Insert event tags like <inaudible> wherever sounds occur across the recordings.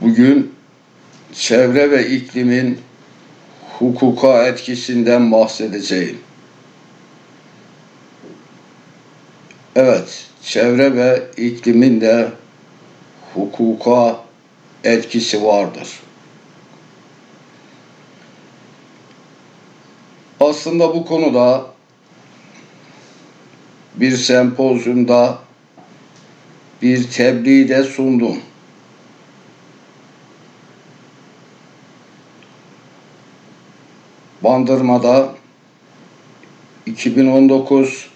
Bugün çevre ve iklimin hukuka etkisinden bahsedeceğim. Evet, çevre ve iklimin de hukuka etkisi vardır. Aslında bu konuda bir sempozyumda bir tebliğ de sundum. Bandırma'da 2019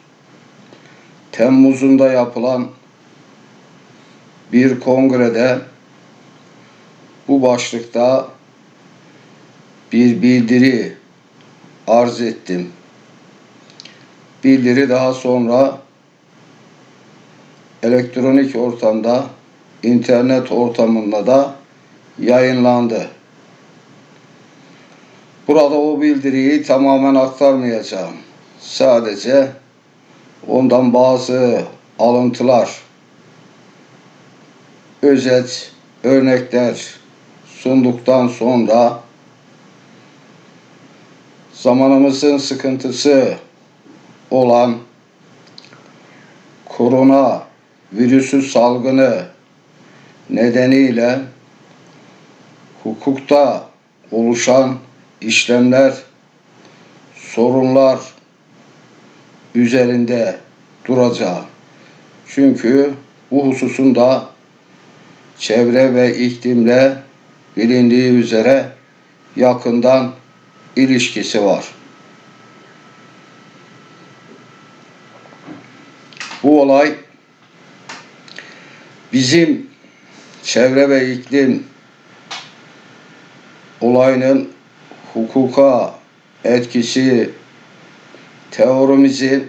Temmuz'unda yapılan bir kongrede bu başlıkta bir bildiri arz ettim. Bildiri daha sonra elektronik ortamda, internet ortamında da yayınlandı. Burada o bildiriyi tamamen aktarmayacağım. Sadece ondan bazı alıntılar, özet, örnekler sunduktan sonra zamanımızın sıkıntısı olan korona virüsü salgını nedeniyle hukukta oluşan işlemler, sorunlar üzerinde duracağım. Çünkü bu hususun da çevre ve iklimle bilindiği üzere yakından ilişkisi var. Bu olay bizim çevre ve iklim olayının hukuka etkisi teorimizi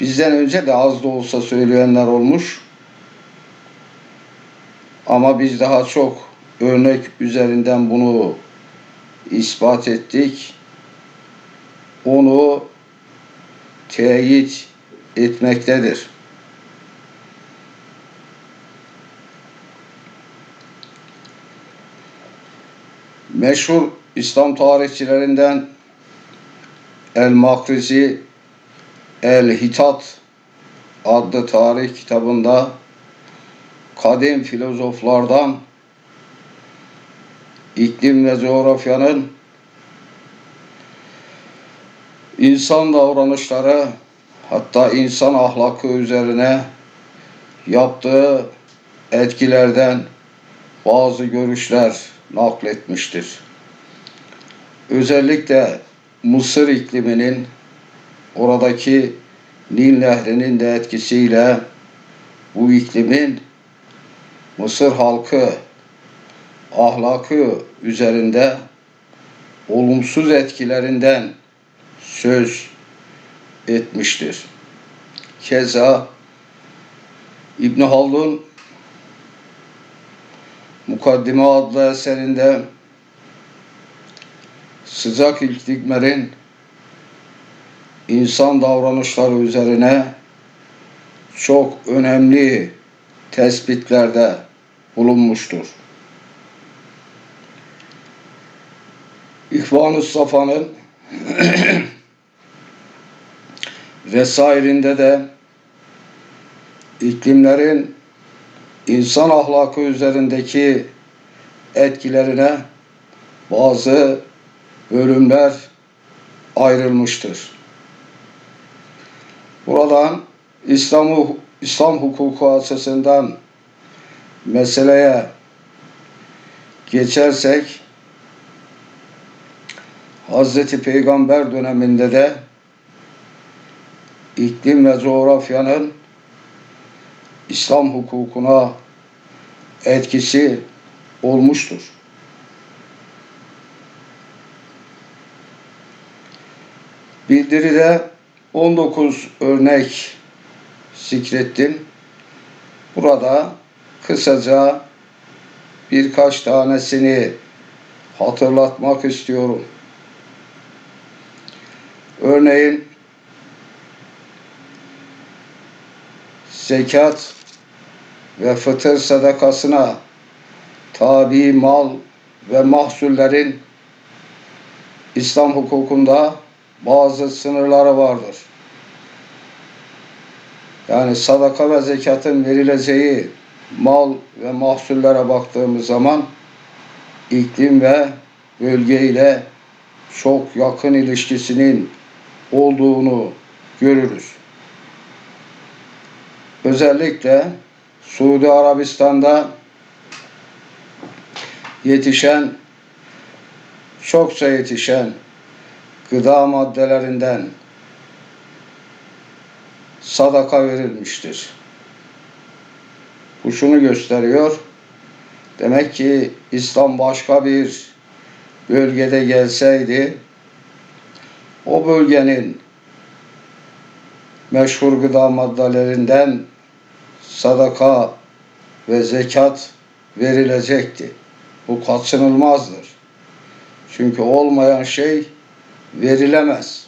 bizden önce de az da olsa söyleyenler olmuş. Ama biz daha çok örnek üzerinden bunu ispat ettik. Onu teyit etmektedir. Meşhur İslam tarihçilerinden El Makrizi El Hitat adlı tarih kitabında kadim filozoflardan iklim ve coğrafyanın insan davranışları hatta insan ahlakı üzerine yaptığı etkilerden bazı görüşler nakletmiştir. Özellikle Mısır ikliminin oradaki Nil Nehri'nin de etkisiyle bu iklimin Mısır halkı ahlakı üzerinde olumsuz etkilerinden söz etmiştir. Keza İbn Haldun Mukaddime adlı eserinde sıcak iklimlerin insan davranışları üzerine çok önemli tespitlerde bulunmuştur. İhvan-ı Safa'nın <clears throat> vesairinde de iklimlerin insan ahlakı üzerindeki etkilerine bazı bölümler ayrılmıştır. Buradan İslam, İslam hukuku açısından meseleye geçersek Hazreti Peygamber döneminde de iklim ve coğrafyanın İslam hukukuna etkisi olmuştur. Bildiride 19 örnek zikrettim. Burada kısaca birkaç tanesini hatırlatmak istiyorum. Örneğin zekat ve fıtır sadakasına tabi mal ve mahsullerin İslam hukukunda bazı sınırları vardır. Yani sadaka ve zekatın verileceği mal ve mahsullere baktığımız zaman iklim ve bölge ile çok yakın ilişkisinin olduğunu görürüz. Özellikle Suudi Arabistan'da yetişen çokça yetişen gıda maddelerinden sadaka verilmiştir. Bu şunu gösteriyor. Demek ki İslam başka bir bölgede gelseydi o bölgenin meşhur gıda maddelerinden sadaka ve zekat verilecekti. Bu kaçınılmazdır. Çünkü olmayan şey verilemez.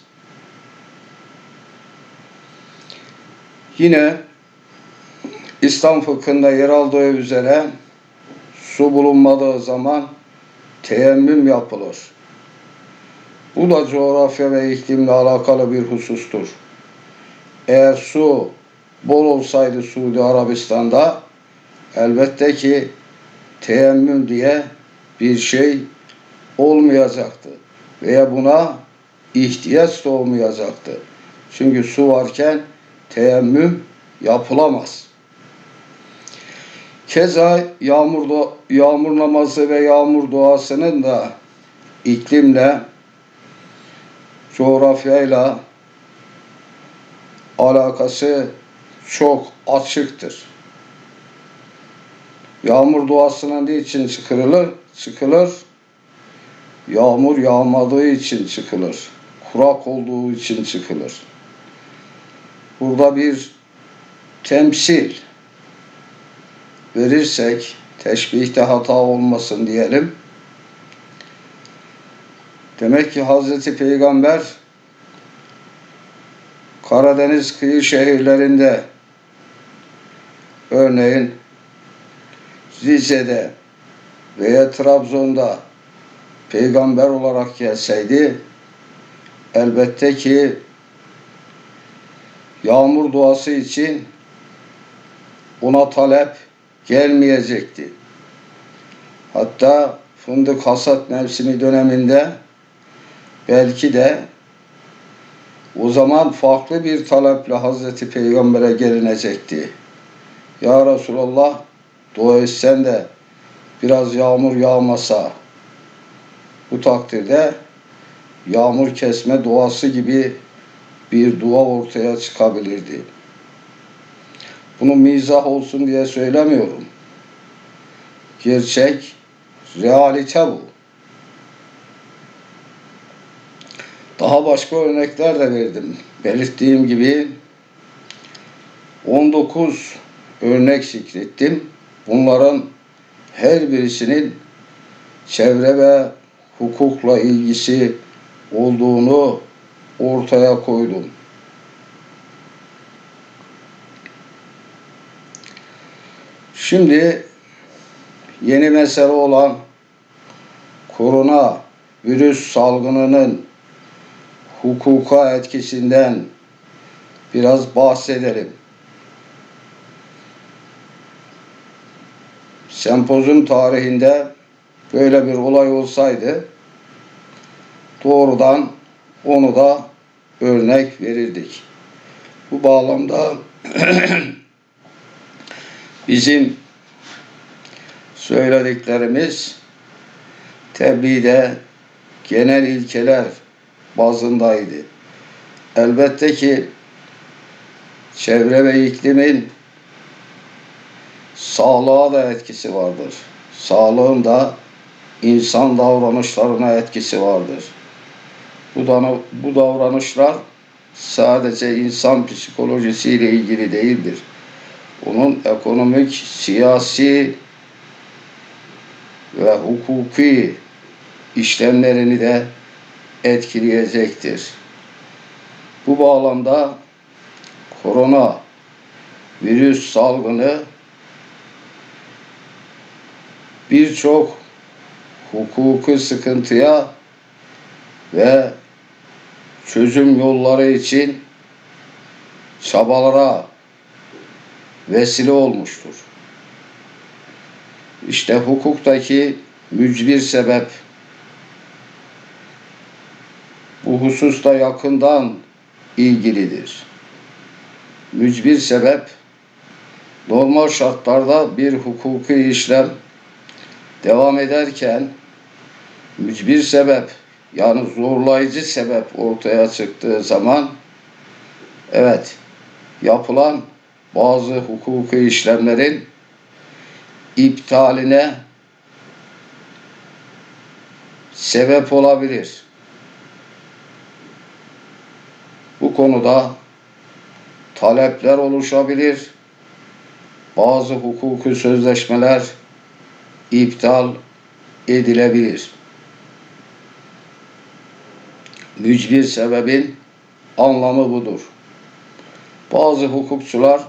Yine İslam fıkhında yer aldığı üzere su bulunmadığı zaman teyemmüm yapılır. Bu da coğrafya ve iklimle alakalı bir husustur. Eğer su bol olsaydı Suudi Arabistan'da elbette ki teyemmüm diye bir şey olmayacaktı. Veya buna ihtiyaç da olmayacaktı. Çünkü su varken teyemmüm yapılamaz. Keza yağmur, yağmur namazı ve yağmur duasının da iklimle, coğrafyayla alakası çok açıktır. Yağmur duasına niçin çıkılır? Çıkılır. Yağmur yağmadığı için çıkılır. Kurak olduğu için çıkılır. Burada bir temsil verirsek, teşbihte hata olmasın diyelim. Demek ki Hazreti Peygamber Karadeniz kıyı şehirlerinde örneğin Rize'de veya Trabzon'da peygamber olarak gelseydi elbette ki yağmur duası için ona talep gelmeyecekti. Hatta fındık hasat mevsimi döneminde belki de o zaman farklı bir taleple Hazreti Peygamber'e gelinecekti. Ya Resulallah dua etsen de biraz yağmur yağmasa bu takdirde yağmur kesme duası gibi bir dua ortaya çıkabilirdi. Bunu mizah olsun diye söylemiyorum. Gerçek, realite bu. Daha başka örnekler de verdim. Belirttiğim gibi 19 örnek zikrettim. Bunların her birisinin çevre ve hukukla ilgisi olduğunu ortaya koydum. Şimdi yeni mesele olan korona virüs salgınının hukuka etkisinden biraz bahsedelim. Sempozun tarihinde böyle bir olay olsaydı doğrudan onu da örnek verirdik. Bu bağlamda <clears throat> bizim söylediklerimiz tebliğde genel ilkeler bazındaydı. Elbette ki çevre ve iklimin sağlığa da etkisi vardır. Sağlığın da insan davranışlarına etkisi vardır. Bu, da, bu davranışlar sadece insan psikolojisiyle ilgili değildir. Onun ekonomik, siyasi ve hukuki işlemlerini de etkileyecektir. Bu bağlamda korona virüs salgını birçok hukuki sıkıntıya ve çözüm yolları için çabalara vesile olmuştur. İşte hukuktaki mücbir sebep bu hususta yakından ilgilidir. Mücbir sebep normal şartlarda bir hukuki işlem devam ederken mücbir sebep yani zorlayıcı sebep ortaya çıktığı zaman evet yapılan bazı hukuki işlemlerin iptaline sebep olabilir. Bu konuda talepler oluşabilir. Bazı hukuki sözleşmeler iptal edilebilir. Mücbir sebebin anlamı budur. Bazı hukukçular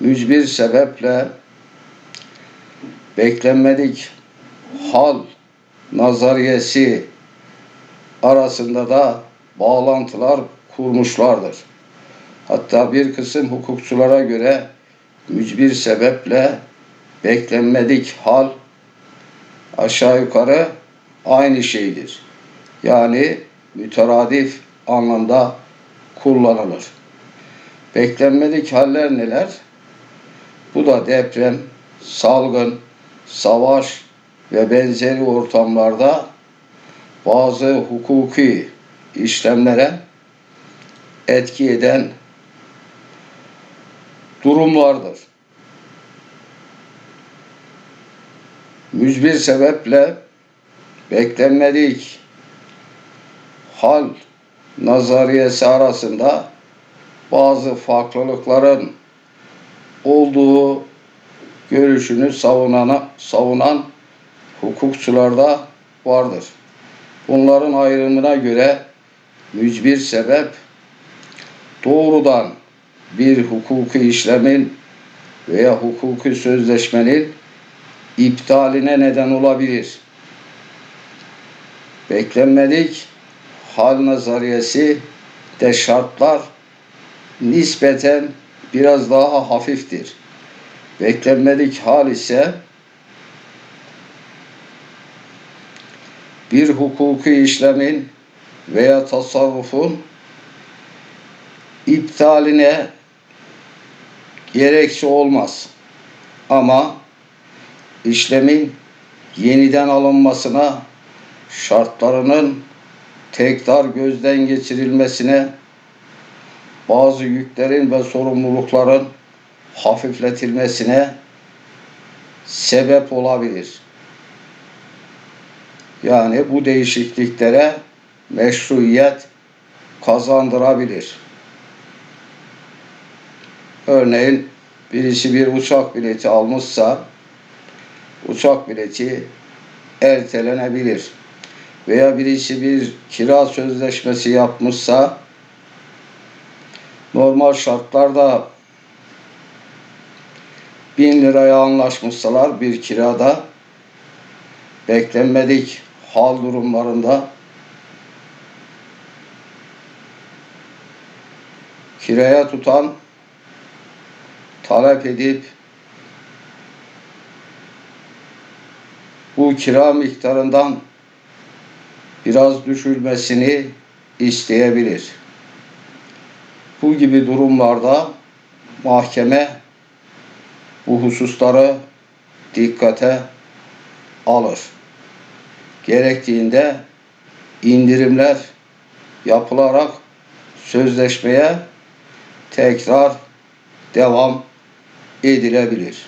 mücbir sebeple beklenmedik hal nazariyesi arasında da bağlantılar kurmuşlardır. Hatta bir kısım hukukçulara göre mücbir sebeple beklenmedik hal aşağı yukarı aynı şeydir. Yani müteradif anlamda kullanılır. Beklenmedik haller neler? Bu da deprem, salgın, savaş ve benzeri ortamlarda bazı hukuki işlemlere etki eden durumlardır. Mücbir sebeple beklenmedik hal nazariyesi arasında bazı farklılıkların olduğu görüşünü savunana, savunan hukukçularda vardır. Bunların ayrımına göre mücbir sebep doğrudan bir hukuki işlemin veya hukuki sözleşmenin iptaline neden olabilir. Beklenmedik hal nazariyesi de şartlar nispeten biraz daha hafiftir. Beklenmedik hal ise bir hukuki işlemin veya tasarrufun iptaline gerekçe olmaz. Ama işlemin yeniden alınmasına, şartlarının tekrar gözden geçirilmesine, bazı yüklerin ve sorumlulukların hafifletilmesine sebep olabilir. Yani bu değişikliklere meşruiyet kazandırabilir. Örneğin birisi bir uçak bileti almışsa uçak bileti ertelenebilir. Veya birisi bir kira sözleşmesi yapmışsa normal şartlarda bin liraya anlaşmışsalar bir kirada beklenmedik hal durumlarında kiraya tutan talep edip bu kira miktarından biraz düşülmesini isteyebilir. Bu gibi durumlarda mahkeme bu hususları dikkate alır. Gerektiğinde indirimler yapılarak sözleşmeye tekrar devam edilebilir.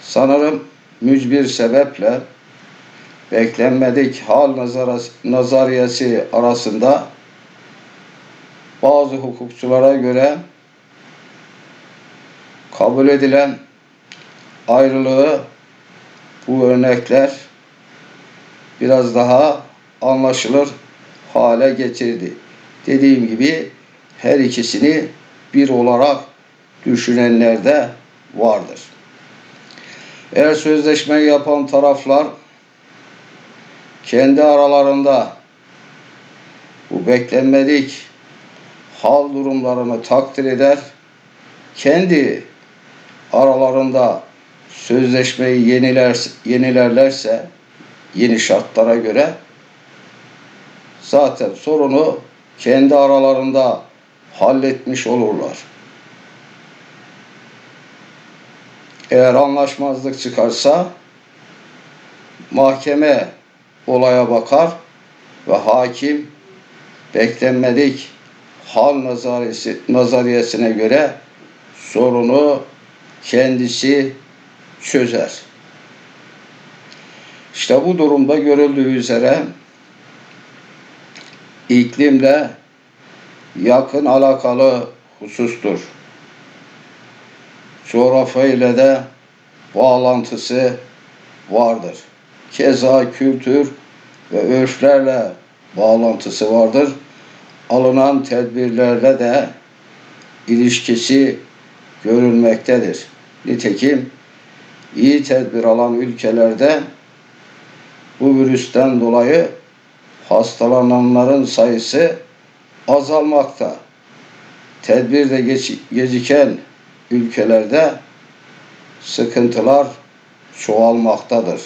Sanırım mücbir sebeple beklenmedik hal nazariyesi arasında bazı hukukçulara göre kabul edilen ayrılığı bu örnekler biraz daha anlaşılır hale getirdi. Dediğim gibi her ikisini bir olarak düşünenler de vardır. Eğer sözleşmeyi yapan taraflar kendi aralarında bu beklenmedik hal durumlarını takdir eder, kendi aralarında sözleşmeyi yeniler, yenilerlerse yeni şartlara göre zaten sorunu kendi aralarında halletmiş olurlar. Eğer anlaşmazlık çıkarsa mahkeme olaya bakar ve hakim beklenmedik hal nazariyesi, nazariyesine göre sorunu kendisi çözer. İşte bu durumda görüldüğü üzere iklimle yakın alakalı husustur. Coğrafya ile de bağlantısı vardır. Keza kültür ve örflerle bağlantısı vardır. Alınan tedbirlerle de ilişkisi görülmektedir. Nitekim iyi tedbir alan ülkelerde bu virüsten dolayı hastalananların sayısı azalmakta. Tedbirde geç, geciken ülkelerde sıkıntılar çoğalmaktadır.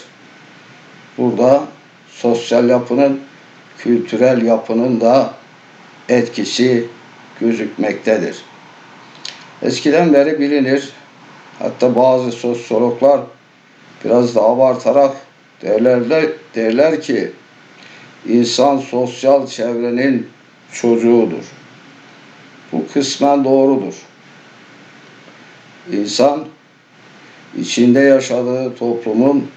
Burada sosyal yapının, kültürel yapının da etkisi gözükmektedir. Eskiden beri bilinir, hatta bazı sosyologlar biraz da abartarak derlerler, derler ki insan sosyal çevrenin çocuğudur. Bu kısmen doğrudur. İnsan içinde yaşadığı toplumun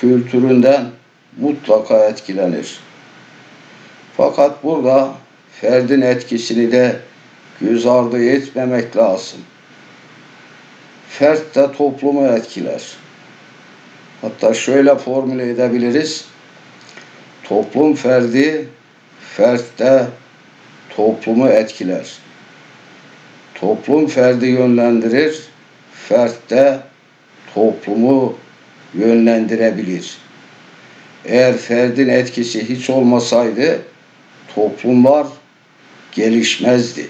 kültüründen mutlaka etkilenir. Fakat burada ferdin etkisini de göz ardı etmemek lazım. Fert de toplumu etkiler. Hatta şöyle formüle edebiliriz. Toplum ferdi, fert de toplumu etkiler. Toplum ferdi yönlendirir, fert de toplumu yönlendirebilir. Eğer ferdin etkisi hiç olmasaydı toplumlar gelişmezdi.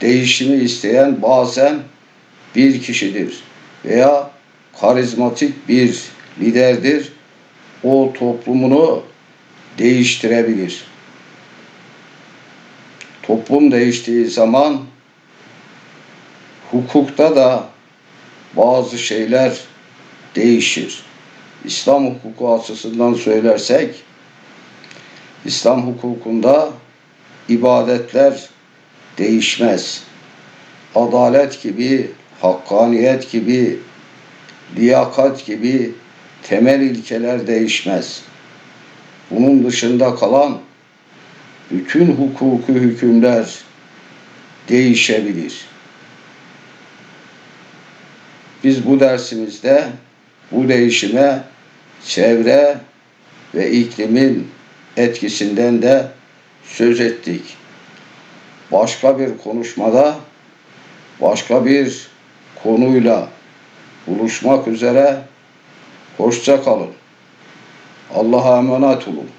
Değişimi isteyen bazen bir kişidir veya karizmatik bir liderdir. O toplumunu değiştirebilir. Toplum değiştiği zaman hukukta da bazı şeyler değişir. İslam hukuku açısından söylersek İslam hukukunda ibadetler değişmez. Adalet gibi, hakkaniyet gibi, liyakat gibi temel ilkeler değişmez. Bunun dışında kalan bütün hukuku hükümler değişebilir. Biz bu dersimizde bu değişime çevre ve iklimin etkisinden de söz ettik. Başka bir konuşmada başka bir konuyla buluşmak üzere hoşça kalın. Allah'a emanet olun.